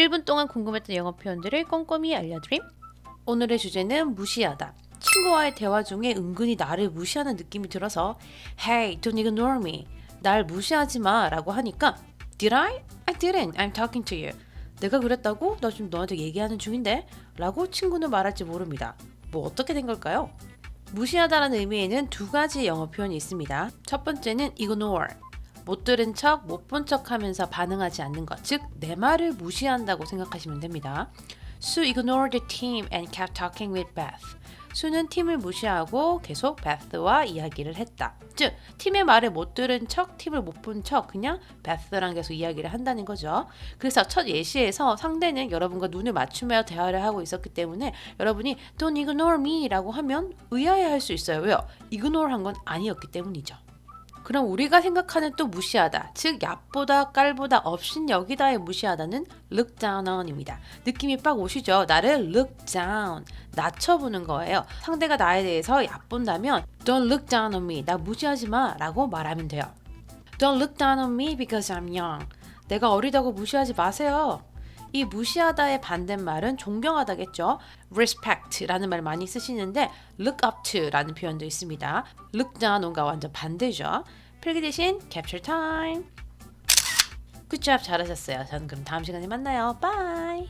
1분 동안 궁금했던 영어 표현들을 꼼꼼히 알려드림. 오늘의 주제는 무시하다. 친구와의 대화 중에 은근히 나를 무시하는 느낌이 들어서 Hey, don't ignore me. 날 무시하지 마 라고 하니까 Did I? I didn't. I'm talking to you. 내가 그랬다고? 나 지금 너한테 얘기하는 중인데? 라고 친구는 말할지 모릅니다. 뭐 어떻게 된 걸까요? 무시하다라는 의미에는 두 가지 영어 표현이 있습니다. 첫 번째는 ignore. 못 들은 척, 못 본 척 하면서 반응하지 않는 것. 즉, 내 말을 무시한다고 생각하시면 됩니다. Sue ignored the team and kept talking with Beth. 수는 팀을 무시하고 계속 베스와 이야기를 했다. 즉, 팀의 말을 못 들은 척, 팀을 못 본 척, 그냥 베스랑 계속 이야기를 한다는 거죠. 그래서 첫 예시에서 상대는 여러분과 눈을 맞추며 대화를 하고 있었기 때문에 여러분이 Don't ignore me 라고 하면 의아해 할 수 있어요. 왜요? ignore 한 건 아니었기 때문이죠. 그럼 우리가 생각하는 또 무시하다, 즉 얕보다 깔보다 없인 여기다의 무시하다는 look down on입니다. 느낌이 빡 오시죠? 나를 look down, 낮춰보는 거예요. 상대가 나에 대해서 얕본다면 don't look down on me, 나 무시하지 마 라고 말하면 돼요. Don't look down on me because I'm young. 내가 어리다고 무시하지 마세요. 이 무시하다의 반대말은 존경하다겠죠. respect라는 말 많이 쓰시는데 look up to라는 표현도 있습니다. look down on과 완전 반대죠. 필기 대신 capture time. 굿잡 잘하셨어요. 저는 그럼 다음 시간에 만나요. 바이.